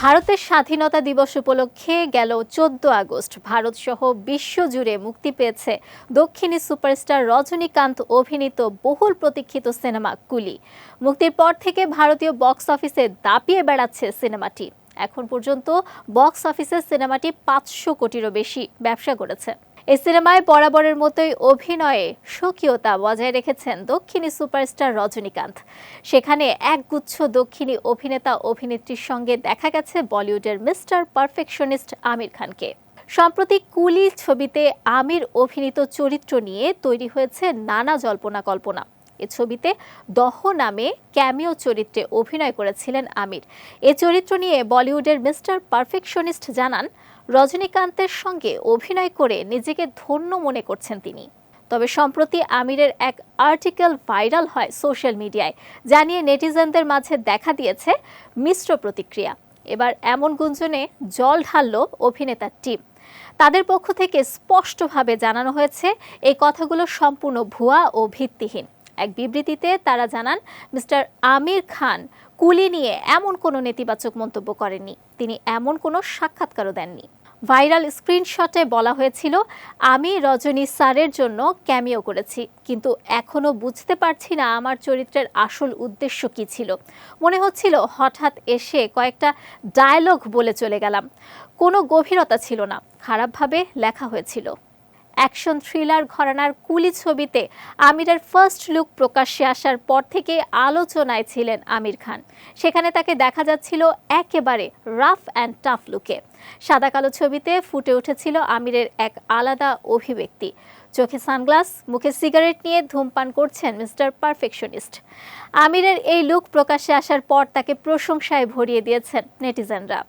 ভারতের স্বাধীনতা দিবস উপলক্ষে গেল চোদ্দ আগস্ট। ভারত সহ বিশ্বজুড়ে মুক্তি পেয়েছে দক্ষিণী সুপারস্টার রজনীকান্ত অভিনীত বহুল প্রতীক্ষিত সিনেমা কুলি। মুক্তির পর থেকে ভারতীয় বক্স অফিসে দাপিয়ে বেড়াচ্ছে সিনেমাটি। এখন পর্যন্ত বক্স অফিসে সিনেমাটি পাঁচশো কোটিরও বেশি ব্যবসা করেছে। এই সিনেমায় বরাবরের মতোই অভিনয়ে স্বকীয়তা বজায় রেখেছেন দক্ষিণী সুপারস্টার রজনীকান্ত। সেখানে একগুচ্ছ দক্ষিণী অভিনেতা অভিনেত্রীর সঙ্গে দেখা গেছে বলিউডের মিস্টার পারফেকশনিস্ট আমির খানকে। সম্প্রতি কুলি ছবিতে আমির অভিনীত চরিত্র নিয়ে তৈরি হয়েছে নানা জল্পনা কল্পনা। এ ছবিতে দহ নামে ক্যামিও চরিত্রে অভিনয় করেছিলেন আমির। এ চরিত্র নিয়ে বলিউডের মিস্টার পারফেকশনিস্ট জানান রজনীকান্তের সঙ্গে অভিনয় করে নিজেকে ধন্য মনে করছেন তিনি। তবে সম্প্রতি আমিরের এক আর্টিকেল ভাইরাল হয় সোশ্যাল মিডিয়ায়, জানিয়ে নেটিজেনদের মাঝে দেখা দিয়েছে মিশ্র প্রতিক্রিয়া। এবার এমন গুঞ্জনে জল ঢালল অভিনেতার টিম। তাদের পক্ষ থেকে স্পষ্টভাবে জানানো হয়েছে, এই কথাগুলো সম্পূর্ণ ভুয়া ও ভিত্তিহীন। এক বিবৃতিতে তারা জানান, মিস্টার আমির খান কুলি নিয়ে এমন কোনো নেতিবাচক মন্তব্য করেননি। তিনি এমন কোনো সাক্ষাৎকারও দেননি। ভাইরাল স্ক্রিনশটে বলা হয়েছিল, আমি রজনী স্যারের জন্য ক্যামিও করেছি, কিন্তু এখনও বুঝতে পারছি না আমার চরিত্রের আসল উদ্দেশ্য কী ছিল। মনে হচ্ছিল হঠাৎ এসে কয়েকটা ডায়লগ বলে চলে গেলাম। কোনো গভীরতা ছিল না, খারাপভাবে লেখা হয়েছিল। অ্যাকশন থ্রিলার ঘরানার কুলি ছবিতে আমিরের ফার্স্ট লুক প্রকাশ্যে আসার পর থেকে আলোচনায় ছিলেন আমির খান। সেখানে তাকে দেখা যাচ্ছিল একেবারে রাফ অ্যান্ড টাফ লুকে সাদা কালো ছবিতে ফুটে উঠেছিল আমিরের এক আলাদা অভিব্যক্তি। চোখে সানগ্লাস, মুখে সিগারেট নিয়ে ধূমপান করছেন মিস্টার পারফেকশনিস্ট। আমিরের এই লুক প্রকাশ্যে আসার পর তাকে প্রশংসায় ভরিয়ে দিয়েছেন নেটিজেনরা।